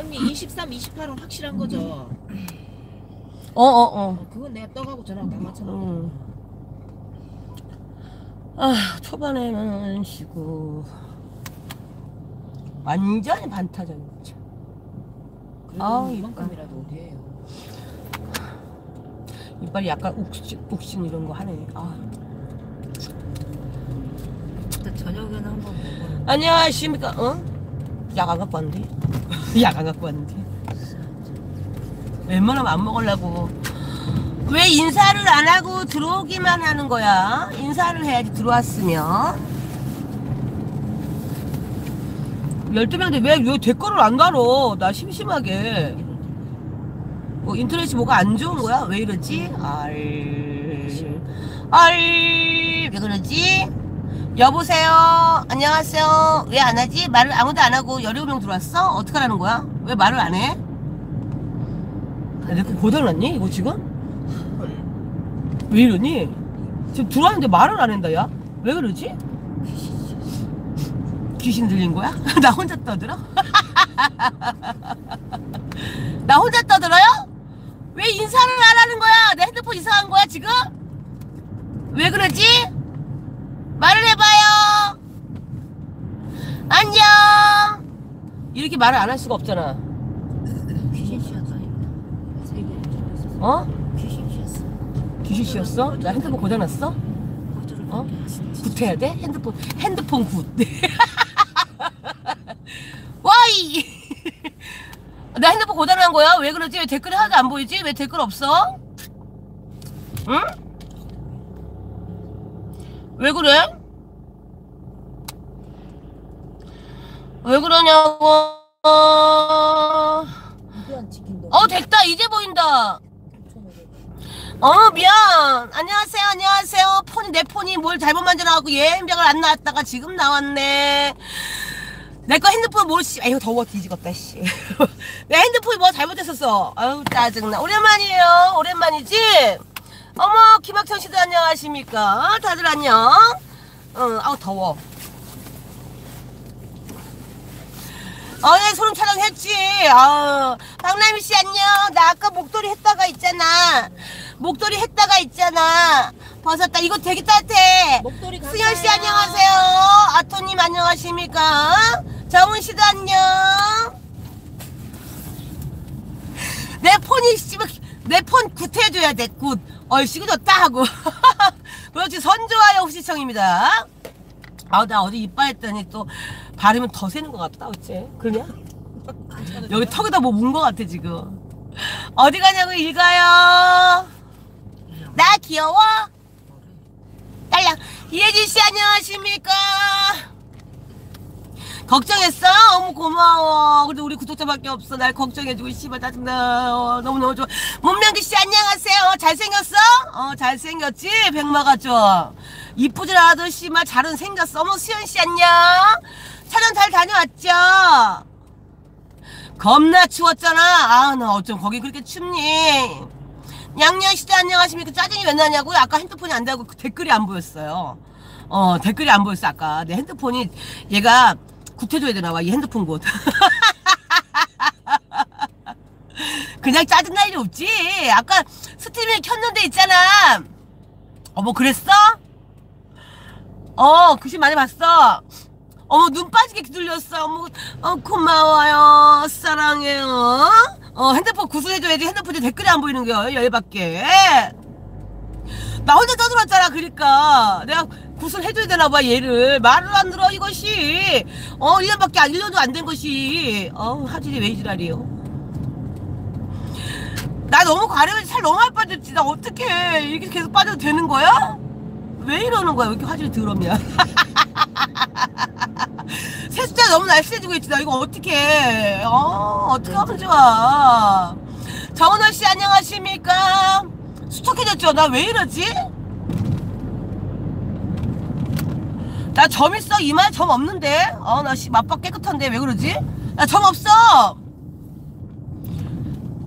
언니 23, 28은 확실한 거죠? 어, 어, 어. 어, 그건 내가 떡하고 저랑 다 맞춰놓은 음. 아, 초반에는 쉬고. 완전히 반타작이죠. 그래도 아우, 이만큼이라도 돼요. 이빨이 약간 욱신, 욱신 이런 거 하네. 아. 일단 저녁에는 한번 먹어요. 안녕하십니까? 어? 약안 갖고 왔는데? 약 안 갖고 왔는데? 웬만하면 안 먹으려고. 왜 인사를 안 하고 들어오기만 하는 거야? 인사를 해야지 들어왔으면. 12명인데 왜, 왜 댓글을 안 달어? 나 심심하게. 뭐 인터넷이 뭐가 안 좋은 거야? 왜 이러지? 알. 알. 왜 그러지? 여보세요. 안녕하세요. 왜 안 하지? 말을 아무도 안 하고 17명 들어왔어? 어떡하라는 거야? 왜 말을 안 해? 내거 고장났니? 이거 지금? 왜 이러니? 지금 들어왔는데 말을 안 한다, 야? 왜 그러지? 귀신 들린 거야? 나 혼자 떠들어? 나 혼자 떠들어요? 왜 인사를 안 하는 거야? 내 핸드폰 이상한 거야, 지금? 왜 그러지? 말을 해봐요. 안녕. 이렇게 말을 안 할 수가 없잖아. 귀신. 어? 귀신 씨였어? 나 핸드폰 고장났어? 어? 굿해야 돼? 핸드폰 핸드폰 굿. 와이. 나 핸드폰 고장난 거야? 왜 그러지? 왜 댓글이 하나도 안 보이지? 왜 댓글 없어? 응? 왜 그래? 왜 그러냐고. 어 됐다. 이제 보인다. 어 미안. 안녕하세요. 안녕하세요. 폰이 내 폰이 뭘 잘못 만져놔갖고 예행벽을 안 나왔다가 지금 나왔네. 내 거 핸드폰 뭘 씨, 아이고 더워. 뒤지겠다 씨. 내 핸드폰이 뭐 잘못했었어. 아유 짜증나. 오랜만이에요. 오랜만이지 어머 김학천 씨도 안녕하십니까? 다들 안녕. 응 아우 더워. 어예 소름 촬영했지. 아 박남희 씨 안녕. 나 아까 목도리 했다가 있잖아. 목도리 했다가 있잖아. 벗었다. 이거 되게 따뜻해. 목도리 가. 승현 씨 안녕하세요. 아토님 안녕하십니까? 정은 씨도 안녕. 내 폰이 씨발 내 폰 굿해줘야 돼 굿. 얼씨구 좋다 하고. 그렇지 선조와요 후시청입니다. 아 나 어제 이빨 했더니 또 바르면 더 새는 것 같다 어째? 그러냐? 여기 턱에다 뭐 문 것 같아 지금. 어디 가냐고 읽어요. 나 귀여워? 딸랑 이혜진 씨 안녕하십니까 걱정했어? 어머 고마워. 그래도 우리 구독자밖에 없어. 날 걱정해주고 씨발 짜증나. 어, 너무너무 좋아. 문명기 씨 안녕하세요. 잘생겼어? 어 잘생겼지? 백마가 좀. 이쁘질 않아도 씨발 잘은 생겼어. 어머 수현 씨 안녕. 촬영 잘 다녀왔죠? 겁나 추웠잖아. 아 나 어쩜 거기 그렇게 춥니? 양양 씨도 안녕하십니까? 짜증이 왜 나냐고요? 아까 핸드폰이 안 되고 댓글이 안 보였어요. 어 댓글이 안 보였어 아까. 내 핸드폰이 얘가 되나 봐이 핸드폰 굿 그냥 짜증날 일 없지. 아까 스트리밍 켰는데 있잖아. 어머 그랬어? 어 글씨 많이 봤어. 어머 눈 빠지게 들렸어. 어머 어, 고마워요. 사랑해요. 어 핸드폰 구슬해줘야지 핸드폰에 댓글이 안 보이는 거야 열받게 나 혼자 떠들었잖아 그러니까. 내가 구슬해줘야 되나 봐 얘를. 말을 안 들어 이것이. 어 1년밖에 안 1년도 안 된 것이. 어 하질이 왜 지랄이요? 나 너무 가려면 살 너무 많이 빠졌지. 나 어떡해. 이렇게 계속 빠져도 되는 거야? 왜 이러는 거야 왜 이렇게 화질이 더럽냐 세숫자 너무 날씬해지고 있지. 나 이거 어떡해. 어 어떻게 하면 좋아. 정은호 씨 안녕하십니까? 수척해졌죠? 나 왜 이러지 나 점 있어 이마에 점 없는데 어나 씨 맛박 깨끗한데 왜 그러지 나 점 없어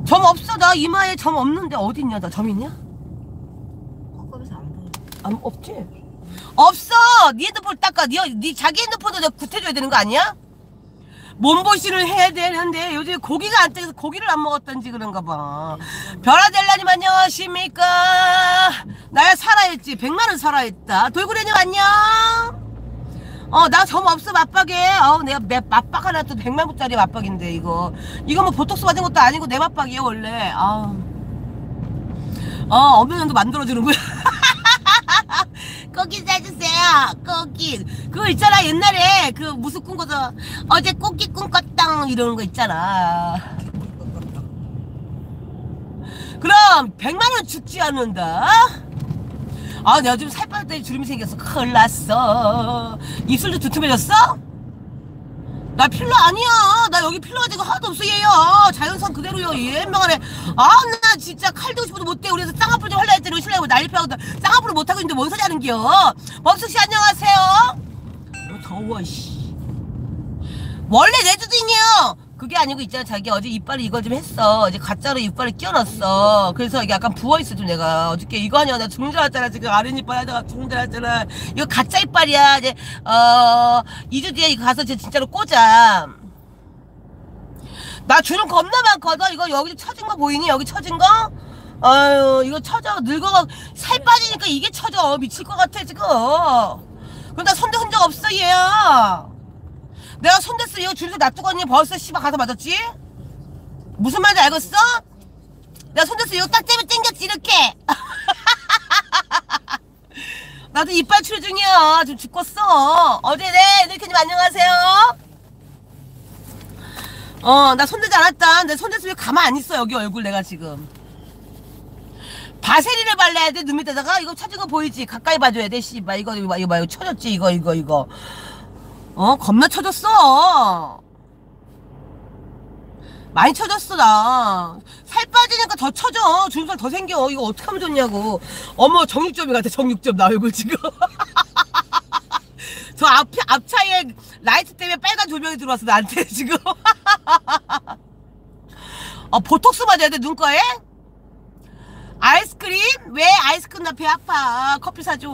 점 없어 나 이마에 점 없는데 어디 있냐 나 점 있냐 안 보여. 안 없지? 없어. 네 핸드폰 닦아. 네, 네 자기 핸드폰도 내가 굿해줘야 되는 거 아니야? 몸보신을 해야 되는데 요즘 고기가 안 떼서 고기를 안 먹었던지 그런가 봐. 별아델라님 안녕하십니까? 나야 살아있지. 백만은 살아있다. 돌고래님 안녕. 어, 나 점 없어, 맞박에. 어, 내가 내 맞박 하나 또 100만부짜리 맞박인데, 이거. 이거 뭐 보톡스 받은 것도 아니고 내 맞박이에요, 원래. 아 어, 정도 만들어주는 거야. 꽃기 사주세요. 꽃기. 그거 있잖아, 옛날에. 그 무슨 꿈 꿔서 어제 꽃기 꿈꿨당 이러는 거 있잖아. 그럼 100만원 죽지 않는다. 아, 내가 지금 살 빠졌더니 주름이 생겼어. 큰일 났어. 입술도 두툼해졌어? 나 필러 아니야. 나 여기 필러가 지금 하나도 없어, 얘야. 자연산 그대로요. 얘 명하네. 아, 나 진짜 칼 대고 싶어도 못돼. 그래서 쌍꺼풀 좀 할라 했더니 신랑이 난리피하고 쌍꺼풀을 못하고 있는데 뭔 소리 하는겨? 범숙씨 안녕하세요. 어, 더워, 씨. 원래 내주딩이요. 그게 아니고 있잖아. 자기 어제 이빨을 이거 좀 했어. 이제 가짜로 이빨을 끼워놨어. 그래서 이게 약간 부어있어 좀 내가. 어저께 이거 아니야. 나 죽는 줄 알았잖아. 지금 아랫 이빨 하다가 죽는 줄 알았잖아. 이거 가짜 이빨이야. 이제 어 2주 뒤에 가서 이제 진짜로 꽂아 나 주름 겁나 많거든. 이거 여기 처진 거 보이니? 여기 처진 거? 아유 이거 처져. 늙어가 살 빠지니까 이게 처져. 미칠 것 같아 지금. 근데 나 손대 흔적 없어 얘야 내가 손댔어. 이거 줄서 놔두고니 벌써 씨발 가서 맞았지? 무슨 말인지 알겠어? 내가 손댔어. 이거 딱 떼면 땡겼지 이렇게. 나도 이빨 치료 중이야. 지금 죽겠어. 어제 네 이렇게님 안녕하세요. 어 나 손대지 않았다. 내 손댔으면 가만 안 있어 여기 얼굴 내가 지금. 바세린을 발라야 돼 눈 밑에다가? 이거 쳐진 거 보이지? 가까이 봐줘야 돼 씨발. 이거 이거 봐 이거 봐. 이거 쳐졌지 이거 이거 이거 어 겁나 쳐졌어. 많이 쳐졌어 나. 살 빠지니까 더 쳐져. 주름살 더 생겨. 이거 어떻게 하면 좋냐고. 어머 정육점이 같아 정육점 나 얼굴 지금. 저 앞, 앞차에 라이트 때문에 빨간 조명이 들어왔어 나한테 지금. 어 보톡스 맞아야 돼 눈가에? 아이스크림? 왜 아이스크림 나배 아파? 커피 사줘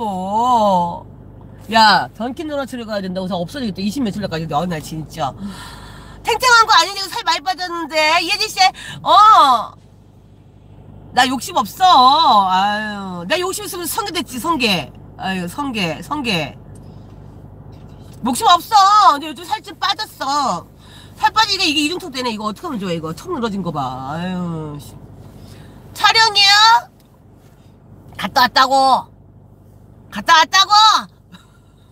야 던킨 도너츠를 가야 된다고 해서 없어지겠다 20 며칠 날까지 어나 진짜. 탱탱한 거 아니냐고 살 많이 빠졌는데. 이혜진 씨어 나 욕심 없어. 아유. 나 욕심 있으면 성게 됐지 성게. 아유 성게 성게. 욕심 없어. 근데 요즘 살 좀 빠졌어. 살 빠지니까 이게 이중턱 되네. 이거 어떡하면 좋아 이거? 턱 늘어진 거봐. 아유 씨. 촬영이야? 갔다 왔다고. 갔다 왔다고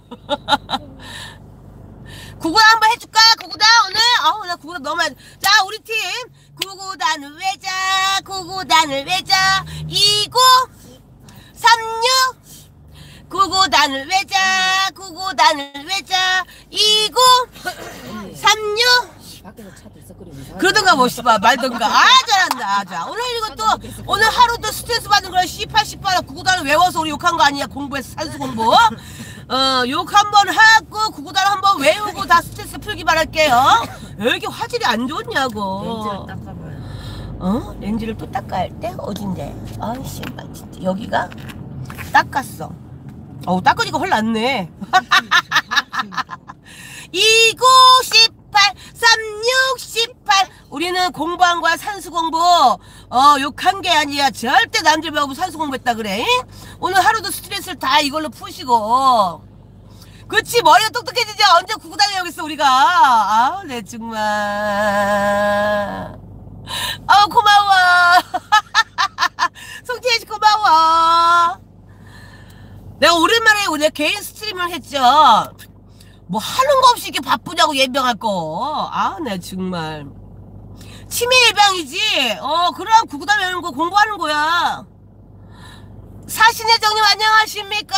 구구단 한번 해줄까? 구구단 오늘? 아우 나 구구단 너무 많이 자 우리 팀. 구구단을 외자. 구구단을 외자. 29 36 구구단을 외자. 구구단을 외자. 29 36 밖에서 차도 있어 그러면 그러던가 뭐 씨발 말던가. 아 잘한다. 자 오늘 이것도 오늘 하루도 스트레스 받는 그런 씨팔 씨팔 구구단을 외워서 우리 욕한 거 아니야? 공부해서 산수 공부 어 욕 한번 하고 구구단 한번 외우고 다 스트레스 풀기 바랄게요. 왜 이렇게 화질이 안 좋냐고. 렌즈를 닦아봐요. 어? 렌즈를 또 닦아야 할 때? 어딘데? 아 씨발 진짜. 여기가? 닦았어. 어우 닦으니까 헐 낫네. 29, 18, 36, 18. 우리는 공부한 거야, 산수 공부. 어, 욕한 게 아니야. 절대 남들 보고 산수 공부했다 그래. 잉? 오늘 하루도 스트레스를 다 이걸로 푸시고. 그치, 머리가 똑똑해지지. 언제 구구다녀야겠어, 우리가. 아우, 내 정말. 아우, 고마워. 송태희 씨 고마워. 내가 오랜만에 오늘 개인 스트리밍을 했죠. 뭐 하는 거 없이 이렇게 바쁘냐고 예병할 거. 아, 내 정말. 치매 예방이지. 어, 그럼 구구단 외우는 거 공부하는 거야. 사신회장님 안녕하십니까?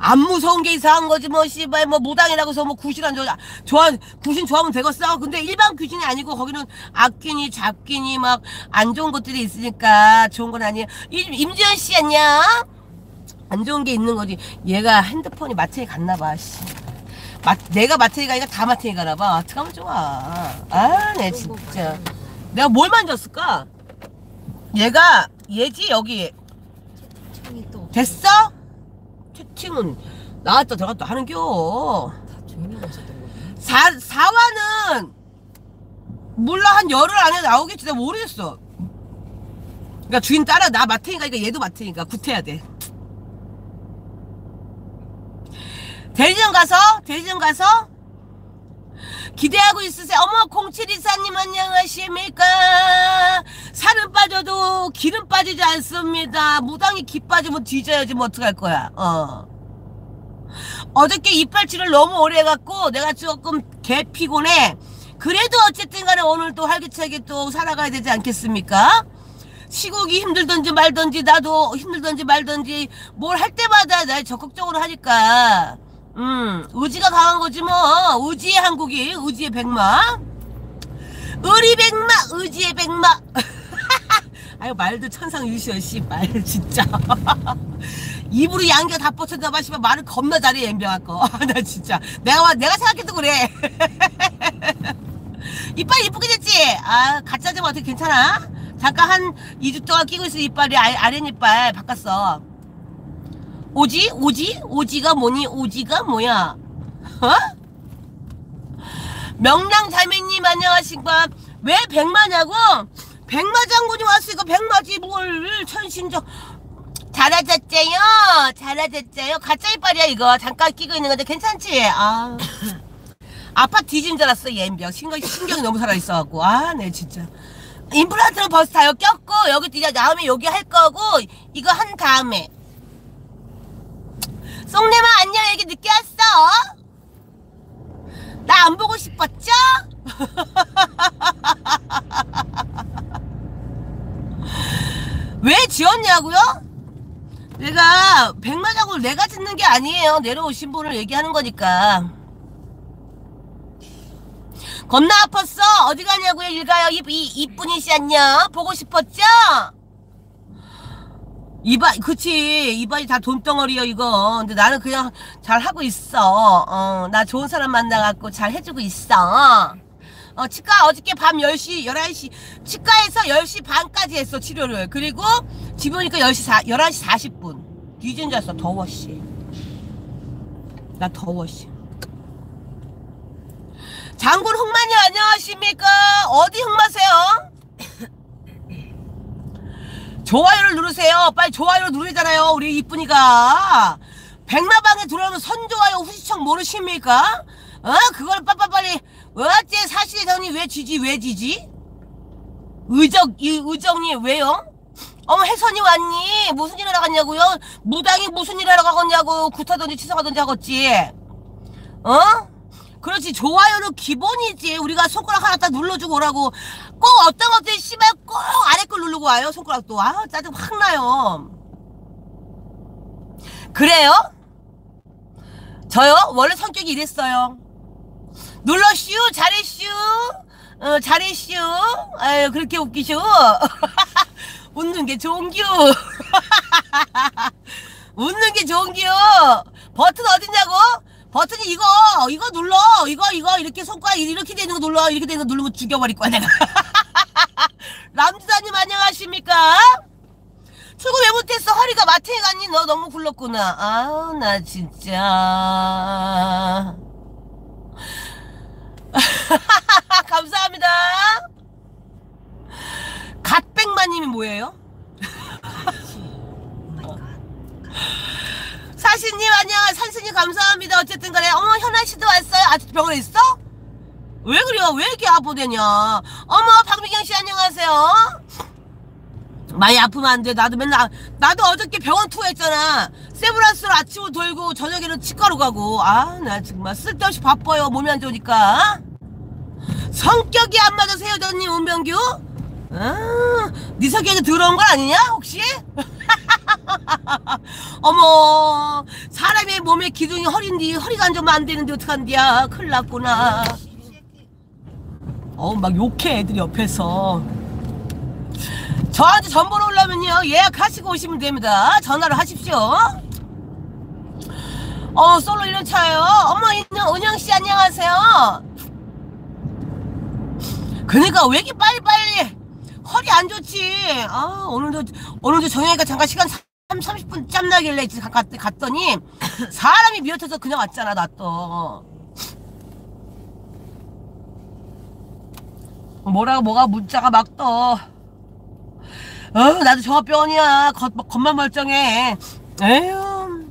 안 무서운 게 이상한 거지 뭐 씨발 뭐 무당이라고 해서 뭐 구신 안 좋아 좋아 구신 좋아하면 되겠어 근데 일반 귀신이 아니고 거기는 악귀니 잡귀니 막 안 좋은 것들이 있으니까 좋은 건 아니에요 임- 임지연 씨 안녕 안 좋은 게 있는 거지. 얘가 핸드폰이 마트에 갔나 봐. 씨. 마, 내가 마트에 가니까 다 마트에 가나 봐. 어떡하면 좋아. 아, 내 진짜. 내가 뭘 만졌을까? 얘가 얘지 여기 됐어? 채팅은 나왔다 들어갔다 하는겨. 사, 4화는 몰라 한 열흘 안에 나오겠지 내가 모르겠어 그러니까 주인 따라 나 맡으니까 그러니까 얘도 맡으니까 굿해야 돼 대리점 가서 대리점 가서 기대하고 있으세요. 어머, 0724님 안녕하십니까? 살은 빠져도 기름 빠지지 않습니다. 무당이 기 빠지면 뒤져야지 뭐 어떡할 거야. 어. 어저께 이빨치를 너무 오래 해갖고 내가 조금 개 피곤해. 그래도 어쨌든 간에 오늘 또 활기차게 또 살아가야 되지 않겠습니까? 시국이 힘들든지 말든지 나도 힘들든지 말든지 뭘 할 때마다 날 적극적으로 하니까 음, 의지가 강한 거지 뭐. 의지의 한국이, 의지의 백마. 의리 백마, 의지의 백마. 아유, 말도 천상유시여, 씨, 말, 진짜. 입으로 양기가 다 뻗쳤나 봐, 씨발, 말을 겁나 잘해, 엠병할 거. 나 진짜. 내가, 내가 생각해도 그래. 이빨 이쁘게 됐지? 아, 가짜지만 어떻게 괜찮아? 잠깐 한 2주 동안 끼고 있어, 이빨이, 아, 아랫이빨 바꿨어. 오지? 오지? 오지가 뭐니? 오지가 뭐야? 어? 명랑 자매님 안녕하십니까? 왜 백마냐고? 백마 장군이 왔으니까 백마지 뭘 천신적 잘하셨제요? 잘하셨제요? 가짜 이빨이야 이거 잠깐 끼고 있는 건데 괜찮지? 아 아파 뒤진 줄 알았어 얘인병 신경, 신경이 너무 살아있어갖고 아 네 진짜 임플란트는 벌써 다 꼈고 여기 이제 다음에 여기 할 거고 이거 한 다음에 송내마 안녕 여기 늦게 왔어? 나 안 보고 싶었죠? 왜 지었냐고요? 내가 백마장을 내가 짓는 게 아니에요 내려오신 분을 얘기하는 거니까 겁나 아팠어 어디 가냐고요 일가요 이, 이, 이쁜이씨 안녕 보고 싶었죠? 이발 그치. 이발이 다 돈덩어리여 이거. 근데 나는 그냥 잘 하고 있어. 어 나 좋은 사람 만나갖고 잘 해주고 있어. 어 치과 어저께 밤 10시 11시 치과에서 10시 반까지 했어 치료를. 그리고 집에 오니까 10시 4, 11시 40분. 뒤진 줄 알았어 더워 씨나 더워 씨. 장군 흑마님 안녕하십니까? 어디 흑마세요? 좋아요를 누르세요. 빨리 좋아요 누르잖아요. 우리 이쁜이가. 백마방에 들어오면 선좋아요 후시청 모르십니까? 어? 그걸 빠빠빨리 어째 사실의 전이 왜 지지 왜 지지? 의적 이 의정이 왜요? 어머 혜선이 왔니? 무슨 일 하러 갔냐고요? 무당이 무슨 일 하러 가겠냐고 구타든지 치사하든지 하겠지 어? 그렇지 좋아요는 기본이지. 우리가 손가락 하나 딱 눌러주고 오라고. 꼭 어떤 것들이 씨발 꼭 아래 걸 누르고 와요 손가락도. 아 짜증 확 나요. 그래요? 저요? 원래 성격이 이랬어요. 눌러슈 잘했슈 어, 잘했슈 아유 그렇게 웃기쇼 웃는 게 좋은규 웃는 게 좋은규 버튼 어딨냐고? 버튼이 이거 이거 눌러 이거 이거 이렇게 손가락 이렇게 되는 거 눌러 이렇게 되는 거 누르면 죽여버릴 거야 내가. 남주사님 안녕하십니까? 출근 왜 못했어? 허리가 마트에 갔니? 너 너무 굴렀구나. 아우 나 진짜. 감사합니다. 갓백마님이 뭐예요? 사신님 안녕. 산신님 감사합니다. 어쨌든 간에 어머 현아씨도 왔어요. 아직 병원에 있어? 왜 그래요 왜 이렇게 아프대냐? 어머 박미경씨 안녕하세요. 많이 아프면 안 돼. 나도 맨날 나도 어저께 병원 투어 했잖아. 세브란스를 아침으로 돌고 저녁에는 치과로 가고. 아 나 정말 쓸데없이 바빠요. 몸이 안 좋으니까. 성격이 안 맞아서 헤어졌니 운병규? 아, 네 성격이 더러운 건 아니냐 혹시? 어머 사람의 몸의 기둥이 허리인데 허리가 안 좋으면 안 되는데 어떡한디야? 큰일 났구나. 어막 욕해 애들이 옆에서. 저한테 전보러 오려면요 예약하시고 오시면 됩니다. 전화를 하십시오. 어 솔로 1년차예요. 어머 은영, 은영씨 안녕하세요. 그니까 왜 이렇게 빨리빨리 허리 안 좋지 아 오늘도 오늘도 정영이가 잠깐 시간 3, 30분 짬나길래 갔, 갔더니 사람이 미어터서 그냥 왔잖아 나 또 뭐라고 뭐가 문자가 막 떠. 어, 나도 정합병원이야. 겉, 겉만 멀쩡해. 에휴.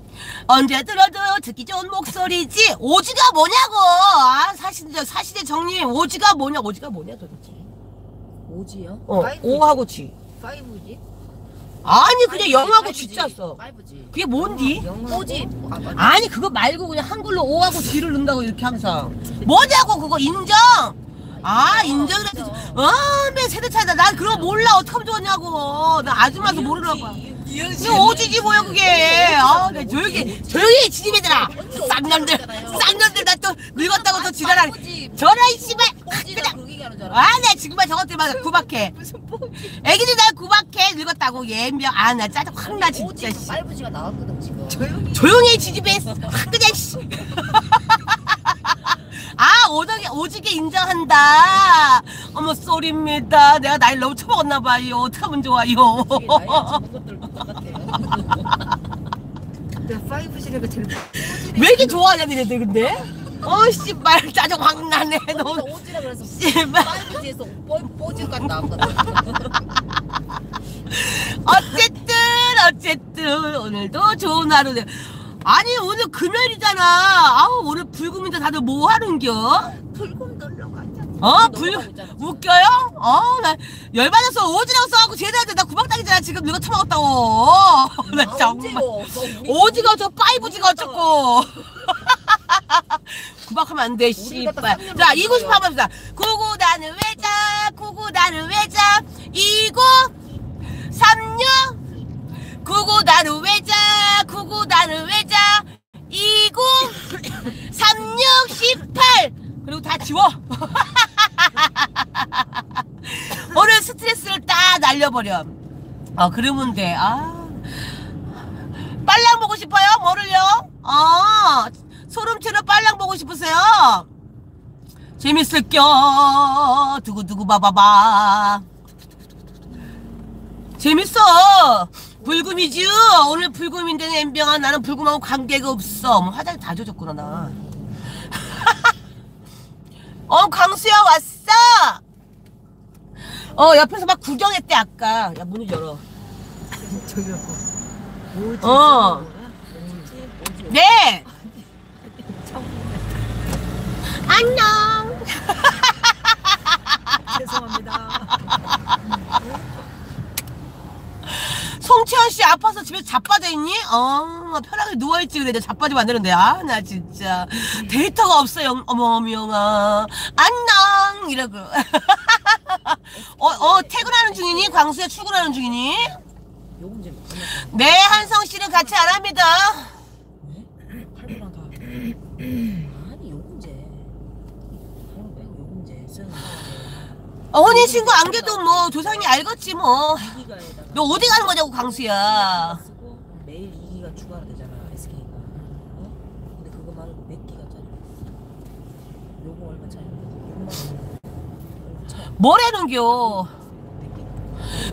언제 들어도 듣기 좋은 목소리지. 오지가 뭐냐고. 아, 사실, 사실의 정리님, 오지가 뭐냐, 오지가 뭐냐, 도대체. 오지요? 어, 오하고 지. 파이브지? 아니, 그냥 파이브지, 영하고 파이브지. 지자 써. 파이브지. 그게 뭔디? 오지? 아, 맞아. 아니, 그거 말고 그냥 한글로 오하고 지를 넣는다고 이렇게 항상. 뭐냐고, 그거 인정! 아, 인정을 했지. 어, 매 세대 차이다. 난 그런 거 몰라. 어떡하면 좋냐고. 나 아줌마도 모르나 봐. 이거 오지지 뭐야 그게 아나 조용히 조용히 지집애들아 쌍년들 쌍년들 나 또 늙었다고 또 지랄하네 저라 이 씨발 오지가 그냥 그렇게 하는 줄 알아. 아나 네, 지금만 저것 때문에 구박해 애기들 날 구박해 늙었다고 예명 아나 짜증 확나 진짜 씨. 조용히. 지집애 확 그냥 씨. 아 오덕이 오지게 인정한다 어머 쏘리입니다 내가 나이 너무 처먹었나 봐요 어떡하면 좋아요. 내가 파이브지가 제일 왜 이렇게 좋아하냐 니네들 근데? 어 씨발 짜증 확 나네 너 오지라 그래서 씨발 파이브지에서 뽀지까지 나왔거든. 어쨌든 어쨌든 오늘도 좋은 하루네 아니 오늘 금요일이잖아. 아우 오늘 불금인데 다들 뭐 하는겨? 불금 놀러 가자. 어? 불 웃겨요? 어 나 열받아서 오지라고 써갖고 쟤들한테 나 구박당이잖아. 지금 누가 처먹었다고. 나 정말 오지가 어쩌고 파이브지가 어쩌고. 구박하면 안 돼 씨발. 자 이구 싶어 한번 합시다. 구구 나는 외자 구구 나는 외자. 이구 삼육 구구 나는 외자 구구 나는 외자 이구 삼육 십팔 그리고 다 지워 오늘 스트레스를 딱 날려버려 아 그러면 돼 아 빨랑 보고 싶어요? 뭐를요? 어, 소름치는 빨랑 보고 싶으세요? 재밌을 겨. 두구두구 바바바. 재밌어. 불금이지. 오늘 불금인데 엠병아 나는 불금하고 관계가 없어. 뭐 화장 다 젖었구나 나. 어 강수야 왔어. 어 옆에서 막 구경했대 아까. 야 문을 열어. 저기요. 오지. 어. 네. 안녕. 죄송합니다. 송채연 씨 아파서 집에 자빠져 있니? 어, 편하게 누워 있지 그래. 자빠지면 안 되는데. 아, 나 진짜 데이터가 없어. 영, 어머, 미영아. 안녕. 이러고. 어, 어, 퇴근하는 중이니? 광수야 출근하는 중이니? 네, 한성 씨는 같이 안 합니다. 어, 혼인신고 안겨도 뭐 조상이 알겠지 뭐. 2기가에다가 너 어디 가는 거냐고, 광수야. 쓰고 매일 2기가 추가가 되잖아 SK가. 어? 근데 그거 말고 몇 기가짜리? 요금 얼마 차이? 6만 원. 얼마 차이? 뭐라는겨.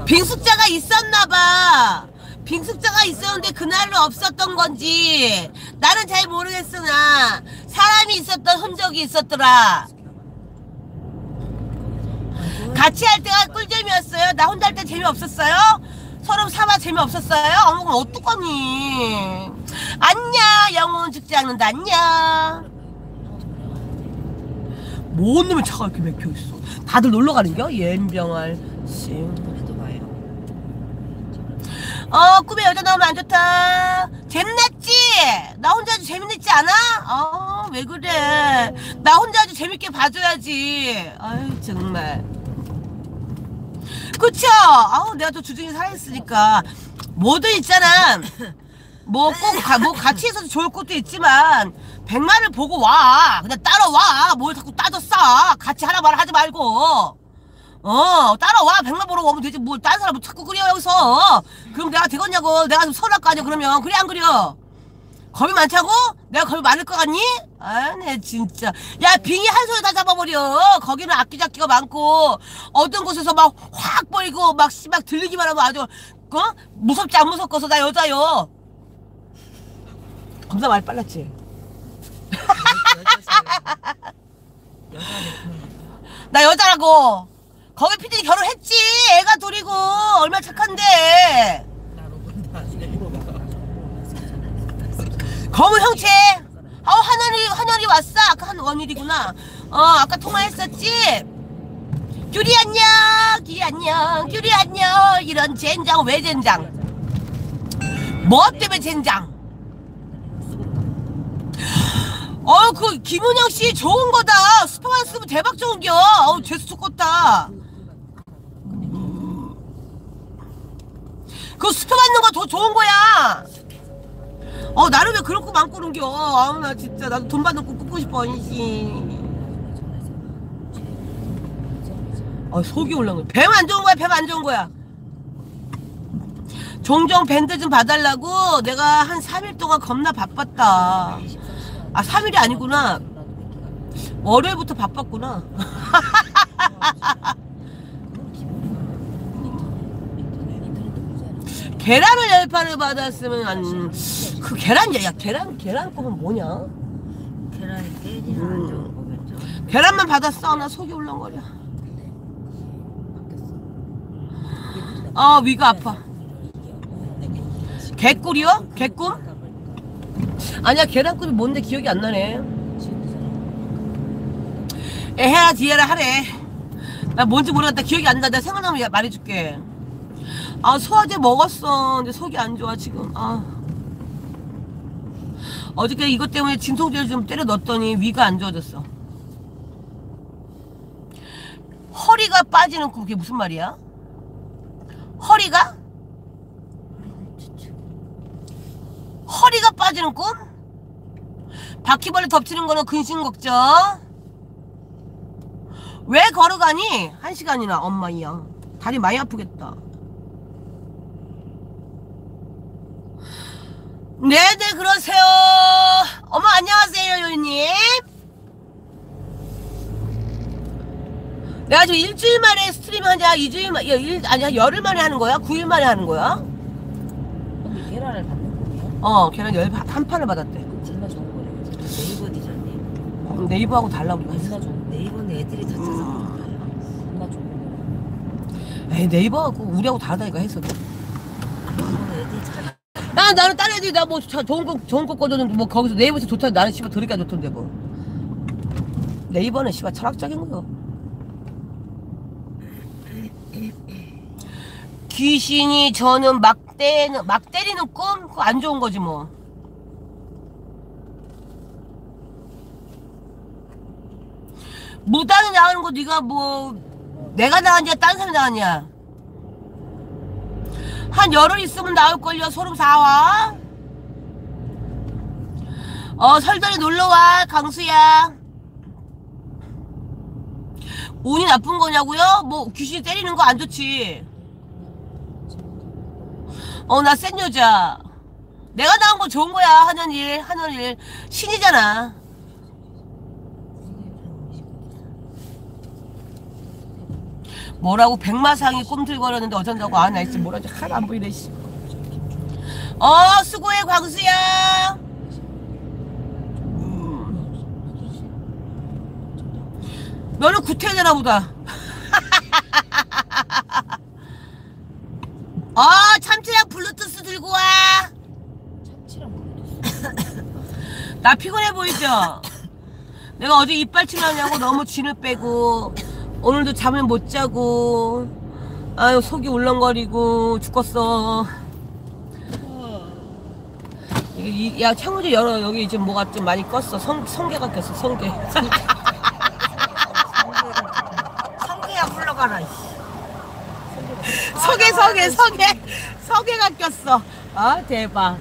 빙숙자가 있었나봐. 빙숙자가 있었는데 그날은 없었던 건지 나는 잘 모르겠으나 사람이 있었던 흔적이 있었더라. 같이 할 때가 꿀잼이었어요. 나 혼자 할 때 재미없었어요. 서로 삼아 재미없었어요. 어머 그럼 어떡하니. 안녕 영혼 죽지 않는다 안녕. 뭔 놈의 차가 이렇게 막혀있어. 다들 놀러 가는겨? 옌병알. 어 꿈에 여자 나오면 안 좋다 재밌지? 나 혼자 아주 재밌지 않아? 어 왜 그래 나 혼자 아주 재밌게 봐줘야지 아유 정말 그쵸? 아우 내가 또 주중에 살아있으니까. 뭐든 있잖아. 뭐꼭뭐 같이 있어도 좋을 것도 있지만 백마를 보고 와. 그냥 따라와. 뭘 자꾸 따져 싸. 같이 하라 말 하지 말고. 어 따라와. 백마 보러 오면 되지. 뭘 다른 사람을 자꾸 그려 여기서. 그럼 내가 되겠냐고. 내가 좀 서운할 거 아니야 그러면. 그래 안 그려 겁이 많다고? 내가 겁이 많을 것 같니? 아네 진짜. 야 빙이 한 손에 다 잡아버려. 거기는 악기잡기가 많고. 어떤 곳에서 막확 보이고 막씨막 들리기만 하면 아주 어? 무섭지 안 무섭고서 나 여자요 검사 많이 빨랐지? 나 여자라고. 거기 피디 결혼했지? 애가 둘이고 얼마나 착한데 검은 형체 어 하늘이 하늘이 왔어. 아까 한 원일이구나. 어 아까 통화했었지? 규리 안녕 규리 안녕 규리 안녕. 이런 젠장 왜 젠장? 뭐 때문에 젠장? 어 그 김은영 씨 좋은 거다. 스파만 쓰면 대박 좋은 겨. 어우 재수 좋겠다. 그 스파 받는 거 더 좋은 거야 어 나는 왜 그런 꿈안 꾸는겨? 아우 나 진짜. 나도 돈 받는 꿈 꾸고 싶어 이씨 아 속이 올라온 거야. 뱀 안 좋은 거야 뱀 안 좋은 거야. 종종 밴드 좀 봐달라고 내가 한 3일 동안 겁나 바빴다. 아 3일이 아니구나. 월요일부터 바빴구나 계란을 열 판을 받았으면 한, 그 계란 야 계란 계란 꿈은 뭐냐 계란이 깨지는 안 좋은 거겠죠. 계란만 받았어 나 속이 울렁거려 아 위가 아파 개꿀이요? 개꿈? 아니야 계란꿈이 뭔데 기억이 안 나네 에헤라 디에라 하래 나 뭔지 모르겠다 기억이 안 나. 내가 생각나면 야- 말해줄게 아 소화제 먹었어 근데 속이 안 좋아 지금 아 어저께 이것 때문에 진통제를 좀 때려 넣었더니 위가 안 좋아졌어 허리가 빠지는 꿈 그게 무슨 말이야? 허리가? 허리가 빠지는 꿈? 바퀴벌레 덮치는 거는 근심 걱정 왜 걸어가니? 한 시간이나 엄마 이야 다리 많이 아프겠다 네네 그러세요 어머 안녕하세요 요님 내가 지금 일주일 만에 스트림 하냐 이주일 만 야, 일, 아니야 열흘 만에 하는 거야? 9일 만에 하는 거야? 언니 계란을 받는 거예요? 어 걔는 열한 판을 받았대 존나 좋은 거래요. 네이버 디자인. 어, 네이버하고 달라 우리가 좋은 거. 네이버는 애들이 다 찾아서 거예요. 존나 좋은 거. 에이 네이버하고 우리하고 다르다니까 해서 네이버는 애들이 찾아. 나 나는 다른 애들이 나뭐 좋은 거 좋은 거 거든 뭐 거기서 네이버에서 좋다. 나는 씨발 안 좋던데 뭐. 네이버는 씨발 철학적인 거요. 귀신이 저는 막 때는 막 때리는 꿈? 그거 안 좋은 거지 뭐. 무당이 나오는 거 네가 뭐 내가 나왔냐 딴 사람이 나왔냐 한 열흘 있으면 나올걸요 소름 사와 어 설날에 놀러와 강수야. 운이 나쁜 거냐고요? 뭐 귀신이 때리는 거 안 좋지. 어 나 센 여자. 내가 나온 거 좋은 거야 하는 일 하는 일. 신이잖아 뭐라고 백마상이 꿈틀거렸는데 어쩐다고 아나 있지 뭐라지 하나 안 보이네 씨. 어 수고해 광수야 너는 구태되나 보다 어 참치랑 블루투스 들고 와 참치랑 블루투스. 나 피곤해 보이죠? 내가 어제 이빨 치료하냐고 너무 진을 빼고 오늘도 잠을 못 자고 아유 속이 울렁거리고 죽겠어. 이- 야 창호지 열어. 여기 지금 뭐가 좀 많이 껐어. 성, 성게가 꼈어 성게. 성게야 물러가라. 이씨. 성게 성게 성게. 성게가 꼈어. 아 대박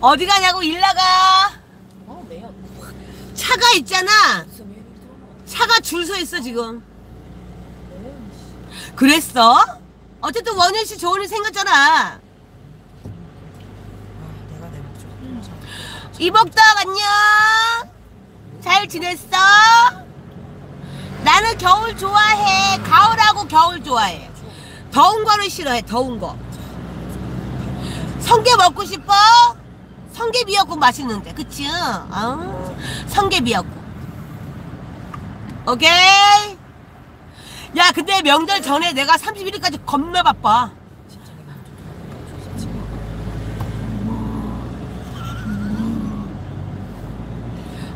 어디 가냐고 일 나가 어. 차가 있잖아. 차가 줄 서 있어 지금 그랬어? 어쨌든 원현 씨 좋은 일 생겼잖아. 이복덕 안녕 잘 지냈어? 나는 겨울 좋아해 가을하고 겨울 좋아해 더운 거는 싫어해 더운 거 성게 먹고 싶어? 성게 미역국 맛있는데 그치? 아, 성게 미역국 오케이 야 근데 명절 전에 내가 31일까지 겁나 바빠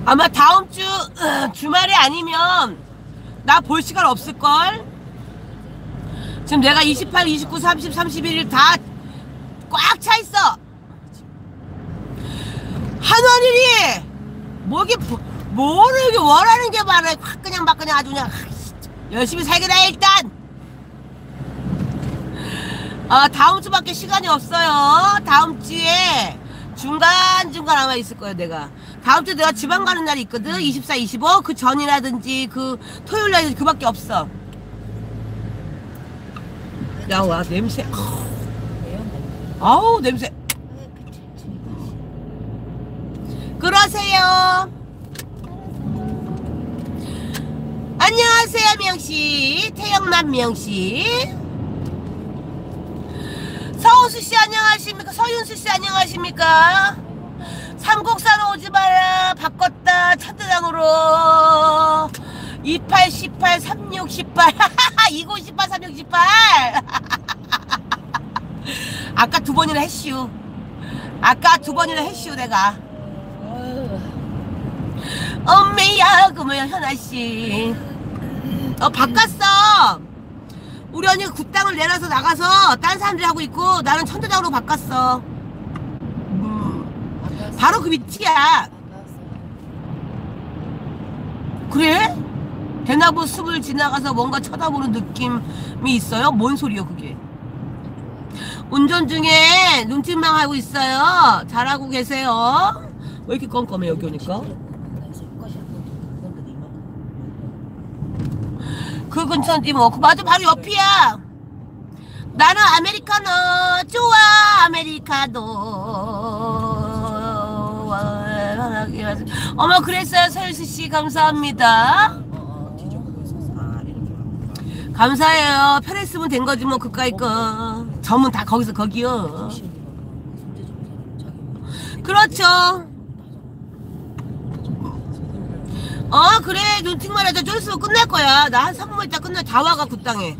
아마 다음 주 으, 주말이 아니면 나 볼 시간 없을걸? 지금 내가 28, 29, 30, 31일 다 꽉 차 있어. 한원일이 뭐 이게 뭐- 뭐를 이렇게 원하는 게 많아. 확 그냥 막 그냥 아주 그냥. 열심히 살게다 일단. 아 다음 주밖에 시간이 없어요. 다음 주에 중간 중간 아마 있을 거예요 내가. 다음 주에 내가 지방 가는 날이 있거든. 24, 25. 그 전이라든지 그 토요일 날이 그 밖에 없어. 야 와 냄새. 왜요? 아우 냄새. 그러세요. 안녕하세요, 명씨. 태영남 명씨. 서우수 씨 안녕하십니까? 서윤수 씨 안녕하십니까? 삼국사로 오지 마라. 바꿨다. 첫대장으로. 28, 18, 36, 18. 29, 18, 36, 18. 아까 두 번이나 했슈. 아까 두 번이나 했슈, 내가. 엄매야 그러면 현아씨. 어 바꿨어. 우리 언니가 굿땅을 내놔서 나가서 딴 사람들이 하고 있고 나는 천도장으로 바꿨어. 음, 바로 그 밑이야. 그래? 대나무 숲을 지나가서 뭔가 쳐다보는 느낌이 있어요? 뭔 소리요 그게? 운전 중에 눈짓만 하고 있어요. 잘하고 계세요. 왜 이렇게 껌껌해 여기 오니까 그 근처인지 뭐. 그 맞아, 바로 옆이야. 나는 아메리카노 좋아, 아메리카노. 어머, 그랬어요, 서유수 씨. 감사합니다. 감사해요. 편했으면 된 거지, 뭐, 그까이 거. 점은 다 거기서 거기요. 그렇죠. 어, 그래. 눈팅만 하자. 좀 있으면 끝날 거야. 나 한 3분 있다 끝나. 다 와가, 그 땅에.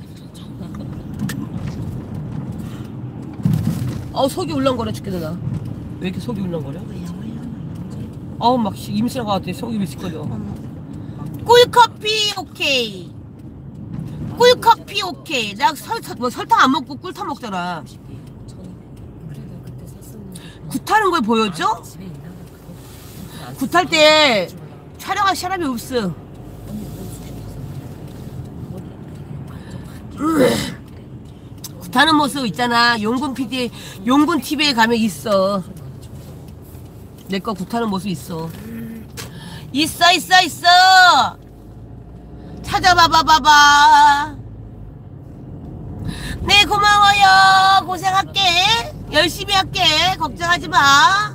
어, 속이 울렁거려 죽겠다, 나. 왜 이렇게 속이 울렁거려? 어우, 막, 씨, 임신한 것 같아. 속이 미식거려. 꿀커피, 오케이. 꿀커피, 오케이. 나 설, 뭐, 설탕 안 먹고 꿀탕 먹잖아. 굿하는 걸 보여줘? 굿할 때 촬영할 사람이 없어. 굿하는 모습 있잖아. 용군 PD, 용군 TV에 가면 있어. 내거 굿하는 모습 있어. 있어, 있어, 있어. 찾아봐, 봐, 봐봐. 네, 고마워요. 고생할게. 열심히 할게. 걱정하지 마.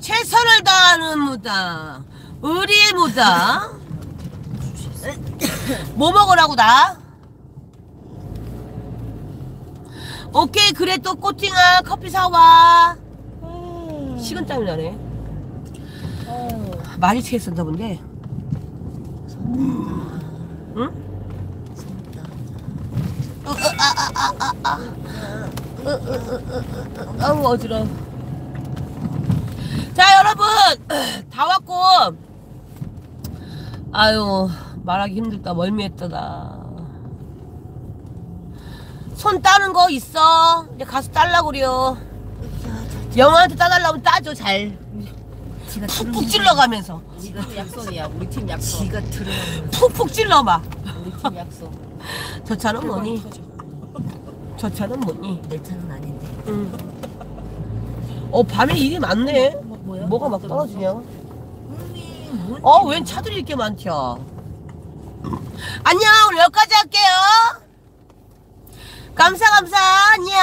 최선을 다하는 무다. 의리의 무다. 뭐 먹으라고 나? 오케이 그래 또 꼬팅아 커피 사와 식은땀이 나네 많이 취했었나 본데 응? 어, 어, 아, 아, 아. 어, 어, 어, 어, 어, 어. 아우 어지러워 자 여러분 다 왔고 아유 말하기 힘들다 멀미했다 나. 손 따는 거 있어 이제 가서 딸라 그려 영화한테 따달라면 따줘 잘 지가 푹푹 찔러가면서 지가 약속이야. 우리 팀 약속. 지가 들어가면 푹푹 찔러봐 우리 팀 약속. 저 차는 뭐니 저 차는 뭐니 내 차는 아닌데. 응. 어 밤에 일이 많네 뭐, 뭐야? 뭐가 막 떨어지냐? 어, 웬 차들이 이렇게 많죠? 안녕, 우리 여기까지 할게요. 감사, 감사, 안녕.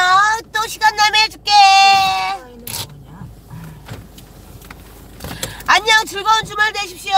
또 시간 나면 해줄게. 안녕, 즐거운 주말 되십시오.